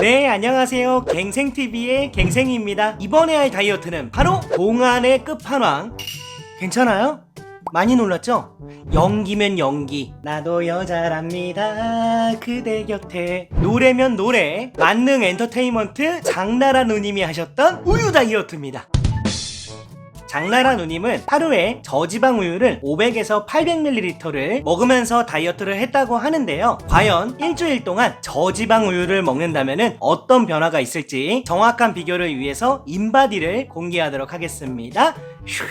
네, 안녕하세요. 갱생TV의 갱생입니다. 이번에 할 다이어트는 바로 동안의 끝판왕. 괜찮아요? 많이 놀랐죠? 연기면 연기. 나도 여자랍니다. 그대 곁에. 노래면 노래. 만능 엔터테인먼트 장나라 누님이 하셨던 우유 다이어트입니다. 장나라 누님은 하루에 저지방 우유를 500에서 800ml를 먹으면서 다이어트를 했다고 하는데요. 과연 일주일 동안 저지방 우유를 먹는다면 어떤 변화가 있을지 정확한 비교를 위해서 인바디를 공개하도록 하겠습니다. 슈.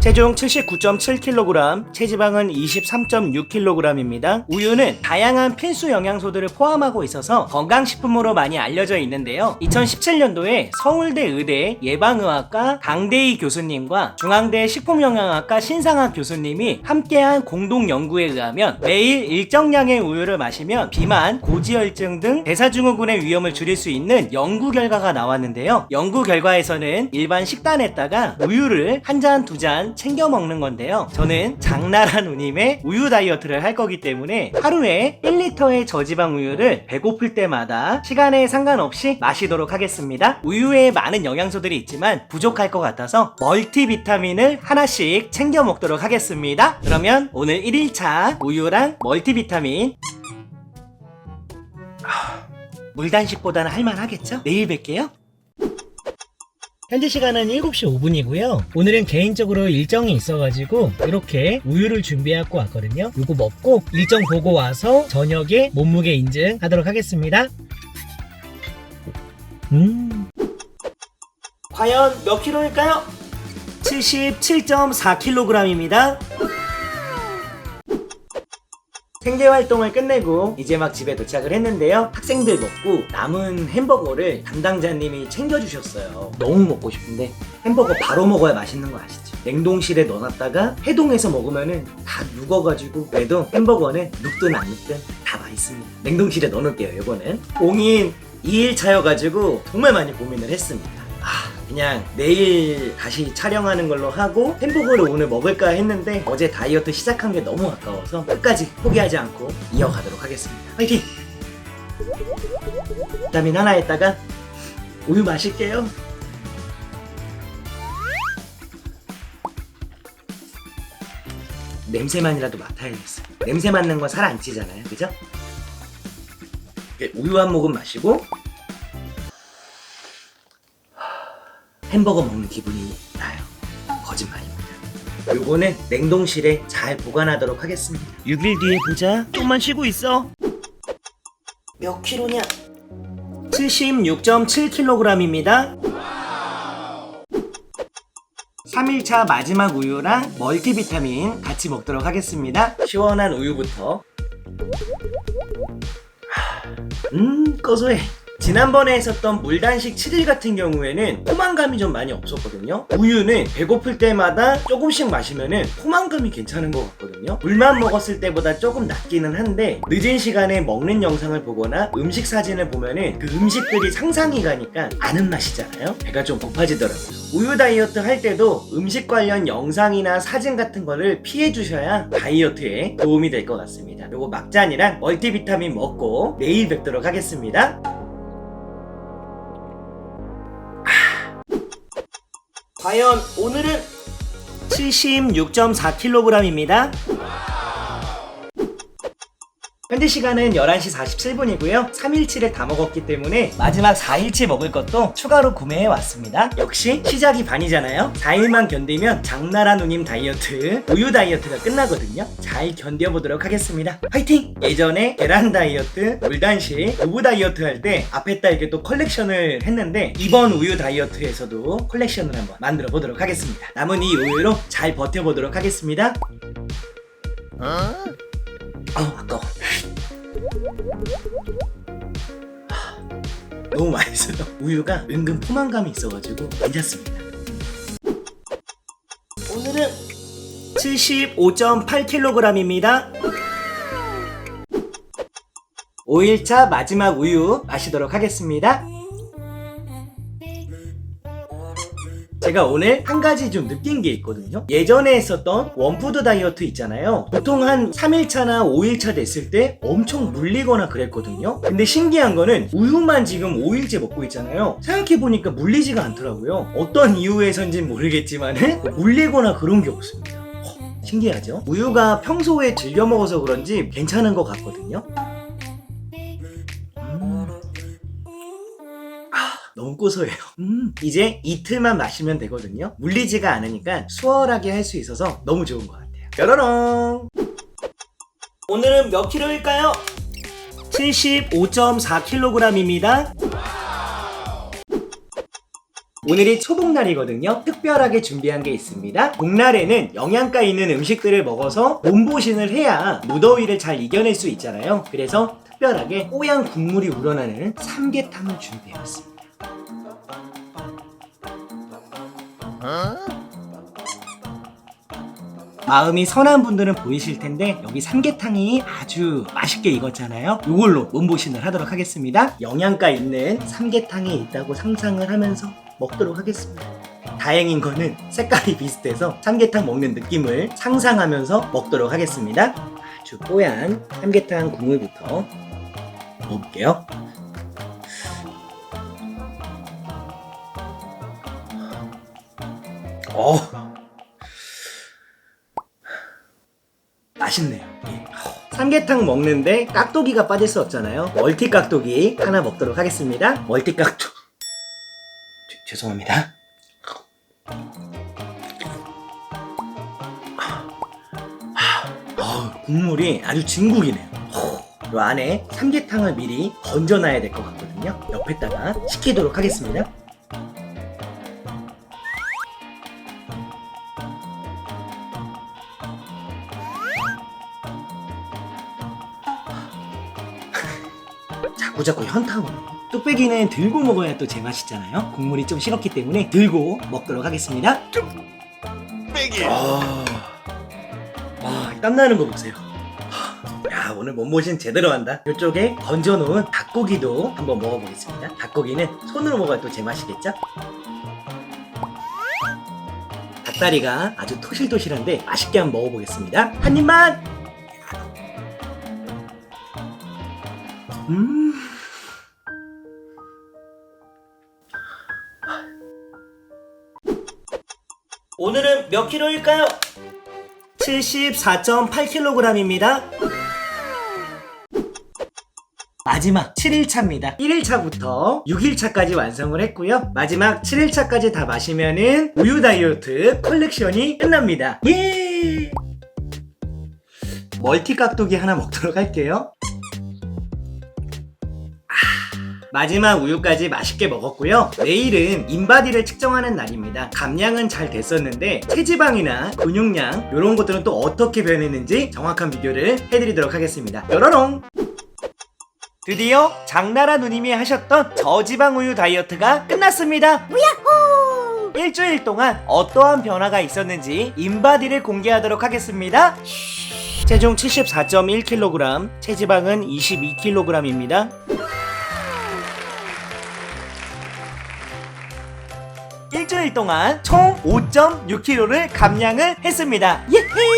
체중 79.7kg, 체지방은 23.6kg입니다. 우유는 다양한 필수 영양소들을 포함하고 있어서 건강식품으로 많이 알려져 있는데요. 2017년도에 서울대 의대 예방의학과 강대희 교수님과 중앙대 식품영양학과 신상학 교수님이 함께한 공동 연구에 의하면 매일 일정량의 우유를 마시면 비만, 고지혈증 등 대사증후군의 위험을 줄일 수 있는 연구 결과가 나왔는데요. 연구 결과에서는 일반 식단에다가 우유를 한 잔, 두 잔 챙겨 먹는 건데요. 저는 장나라 누님의 우유 다이어트를 할 거기 때문에 하루에 1리터의 저지방 우유를 배고플 때마다 시간에 상관없이 마시도록 하겠습니다. 우유에 많은 영양소들이 있지만 부족할 것 같아서 멀티비타민을 하나씩 챙겨 먹도록 하겠습니다. 그러면 오늘 1일차 우유랑 멀티비타민 아, 물단식보다는 할만하겠죠? 내일 뵐게요. 현재 시간은 7시 5분이고요. 오늘은 개인적으로 일정이 있어가지고 이렇게 우유를 준비하고 왔거든요. 이거 먹고 일정 보고 와서 저녁에 몸무게 인증 하도록 하겠습니다. 음. 과연 몇 킬로일까요? 77.4kg입니다. 생계 활동을 끝내고 이제 막 집에 도착을 했는데요. 학생들 먹고 남은 햄버거를 담당자님이 챙겨주셨어요. 너무 먹고 싶은데 햄버거 바로 먹어야 맛있는 거 아시죠? 냉동실에 넣어놨다가 해동해서 먹으면은 다 녹아가지고 그래도 햄버거는 눕든 안 눕든 다 맛있습니다. 냉동실에 넣어놓을게요. 이거는 공인 2일차여가지고 정말 많이 고민을 했습니다. 아 그냥 내일 다시 촬영하는 걸로 하고 햄버거를 오늘 먹을까 했는데 어제 다이어트 시작한 게 너무 아까워서 끝까지 포기하지 않고 이어가도록 하겠습니다. 화이팅! 비타민 하나 했다가 우유 마실게요. 냄새만이라도 맡아야겠어요. 냄새 맡는 건 살 안 찌잖아요. 그죠? 우유 한 모금 마시고 햄버거 먹는 기분이 나요. 거짓말입니다. 요거는 냉동실에 잘 보관하도록 하겠습니다. 6일 뒤에 보자. 좀만 쉬고 있어. 몇 킬로냐? 76.7kg입니다. 3일차 마지막 우유랑 멀티비타민 같이 먹도록 하겠습니다. 시원한 우유부터. 음, 고소해. 지난번에 했었던 물단식 7일 같은 경우에는 포만감이 좀 많이 없었거든요. 우유는 배고플 때마다 조금씩 마시면은 포만감이 괜찮은 것 같거든요. 물만 먹었을 때보다 조금 낮기는 한데 늦은 시간에 먹는 영상을 보거나 음식 사진을 보면은 그 음식들이 상상이 가니까 아는 맛이잖아요. 배가 좀 고파지더라고요. 우유 다이어트 할 때도 음식 관련 영상이나 사진 같은 거를 피해 주셔야 다이어트에 도움이 될 것 같습니다. 요거 막잔이랑 멀티비타민 먹고 내일 뵙도록 하겠습니다. 과연 오늘은 76.4kg입니다. 현재 시간은 11시 47분이고요. 3일치를 다 먹었기 때문에 마지막 4일치 먹을 것도 추가로 구매해 왔습니다. 역시 시작이 반이잖아요. 4일만 견디면 장나라 누님 다이어트, 우유 다이어트가 끝나거든요. 잘 견뎌보도록 하겠습니다. 화이팅! 예전에 계란 다이어트, 물단식, 두부 다이어트 할 때 앞에다 이렇게 또 컬렉션을 했는데 이번 우유 다이어트에서도 컬렉션을 한번 만들어 보도록 하겠습니다. 남은 이 우유로 잘 버텨보도록 하겠습니다. 아우 아까워 하, 너무 맛있어요. 우유가 은근 포만감이 있어가지고 괜찮습니다. 오늘은 75.8kg입니다. 5일차 마지막 우유 마시도록 하겠습니다 제가 오늘 한 가지 좀 느낀 게 있거든요. 예전에 했었던 원푸드 다이어트 있잖아요. 보통 한 3일차나 5일차 됐을 때 엄청 물리거나 그랬거든요. 근데 신기한 거는 우유만 지금 5일째 먹고 있잖아요. 생각해보니까 물리지가 않더라고요. 어떤 이유에선진 모르겠지만은 물리거나 그런 게 없습니다. 허, 신기하죠? 우유가 평소에 즐겨 먹어서 그런지 괜찮은 것 같거든요. 너무 고소해요. 음, 이제 이틀만 마시면 되거든요. 물리지가 않으니까 수월하게 할 수 있어서 너무 좋은 것 같아요. 뾰로롱! 오늘은 몇 킬로일까요? 75.4kg입니다. 오늘이 초복날이거든요. 특별하게 준비한 게 있습니다. 복날에는 영양가 있는 음식들을 먹어서 몸보신을 해야 무더위를 잘 이겨낼 수 있잖아요. 그래서 특별하게 뽀얀 국물이 우러나는 삼계탕을 준비해봤습니다. 마음이 선한 분들은 보이실 텐데 여기 삼계탕이 아주 맛있게 익었잖아요. 이걸로 몸보신을 하도록 하겠습니다. 영양가 있는 삼계탕이 있다고 상상을 하면서 먹도록 하겠습니다. 다행인 거는 색깔이 비슷해서 삼계탕 먹는 느낌을 상상하면서 먹도록 하겠습니다. 아주 뽀얀 삼계탕 국물부터 먹어볼게요. 어. 맛있네요. 예. 삼계탕 먹는데 깍두기가 빠질 수 없잖아요. 멀티 깍두기 하나 먹도록 하겠습니다. 멀티 깍두. 죄- 죄송합니다. 아, 국물이 아주 진국이네요. 이 안에 삼계탕을 미리 건져놔야 될 것 같거든요. 옆에다가 식히도록 하겠습니다. 자꾸자꾸 현타 오네. 뚝배기는 들고 먹어야 또 제맛이잖아요. 국물이 좀 식었기 때문에 들고 먹도록 하겠습니다. 빼기. 아, 와, 땀나는 거 보세요. 야, 오늘 몸보신 제대로 한다. 이쪽에 건져놓은 닭고기도 한번 먹어보겠습니다. 닭고기는 손으로 먹어야 또 제맛이겠죠? 닭다리가 아주 토실토실한데 맛있게 한번 먹어보겠습니다. 한 입만! 음. 오늘은 몇 킬로일까요? 74.8kg입니다. 마지막 7일차입니다. 1일차부터 6일차까지 완성을 했고요. 마지막 7일차까지 다 마시면은 우유 다이어트 컬렉션이 끝납니다. 예! 멀티 깍두기 하나 먹도록 할게요. 마지막 우유까지 맛있게 먹었고요. 내일은 인바디를 측정하는 날입니다. 감량은 잘 됐었는데 체지방이나 근육량 이런 것들은 또 어떻게 변했는지 정확한 비교를 해드리도록 하겠습니다. 뾰로롱! 드디어 장나라 누님이 하셨던 저지방 우유 다이어트가 끝났습니다. 우야호! 일주일 동안 어떠한 변화가 있었는지 인바디를 공개하도록 하겠습니다. 체중 74.1kg, 체지방은 22kg입니다. 일주일 동안 총 5.6kg를 감량을 했습니다. 예헤이!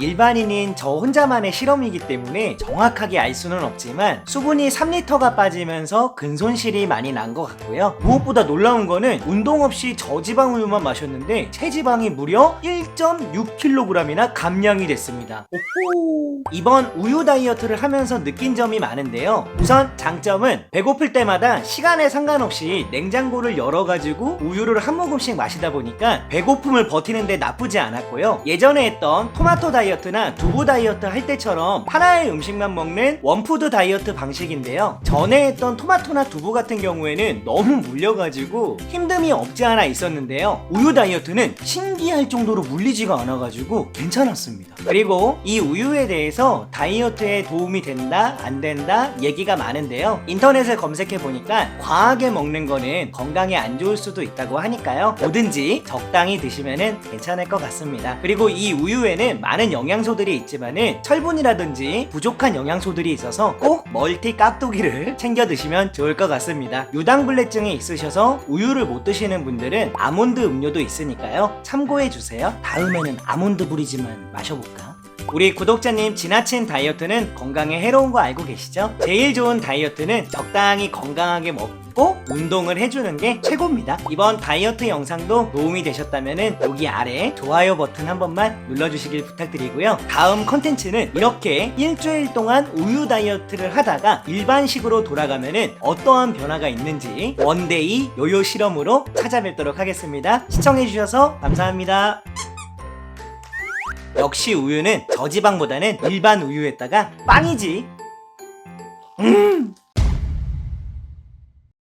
일반인인 저 혼자만의 실험이기 때문에 정확하게 알 수는 없지만 수분이 3리터가 빠지면서 근손실이 많이 난 것 같고요. 무엇보다 놀라운 거는 운동 없이 저지방 우유만 마셨는데 체지방이 무려 1.6kg이나 감량이 됐습니다. 오호! 이번 우유 다이어트를 하면서 느낀 점이 많은데요. 우선 장점은 배고플 때마다 시간에 상관없이 냉장고를 열어가지고 우유를 한 모금씩 마시다 보니까 배고픔을 버티는데 나쁘지 않았고요. 예전에 했던 토마토 다이어트 나 두부 다이어트 할 때처럼 하나의 음식만 먹는 원푸드 다이어트 방식인데요. 전에 했던 토마토나 두부 같은 경우에는 너무 물려가지고 힘듦이 없지 않아 있었는데요. 우유 다이어트는 신기할 정도로 물리지가 않아가지고 괜찮았습니다. 그리고 이 우유에 대해서 다이어트에 도움이 된다, 안 된다 얘기가 많은데요. 인터넷에 검색해 보니까 과하게 먹는 거는 건강에 안 좋을 수도 있다고 하니까요. 뭐든지 적당히 드시면 괜찮을 것 같습니다. 그리고 이 우유에는 많은 영양소들이 있지만은 철분이라든지 부족한 영양소들이 있어서 꼭 멀티 깍두기를 챙겨 드시면 좋을 것 같습니다. 유당불내증이 있으셔서 우유를 못 드시는 분들은 아몬드 음료도 있으니까요. 참고해 주세요. 다음에는 아몬드 브리지만 마셔볼까? 우리 구독자님 지나친 다이어트는 건강에 해로운 거 알고 계시죠? 제일 좋은 다이어트는 적당히 건강하게 먹고 운동을 해주는 게 최고입니다. 이번 다이어트 영상도 도움이 되셨다면 여기 아래 좋아요 버튼 한 번만 눌러주시길 부탁드리고요. 다음 컨텐츠는 이렇게 일주일 동안 우유 다이어트를 하다가 일반식으로 돌아가면 어떠한 변화가 있는지 원데이 요요 실험으로 찾아뵙도록 하겠습니다. 시청해주셔서 감사합니다. 역시 우유는 저지방보다는 일반 우유에다가 빵이지. 음,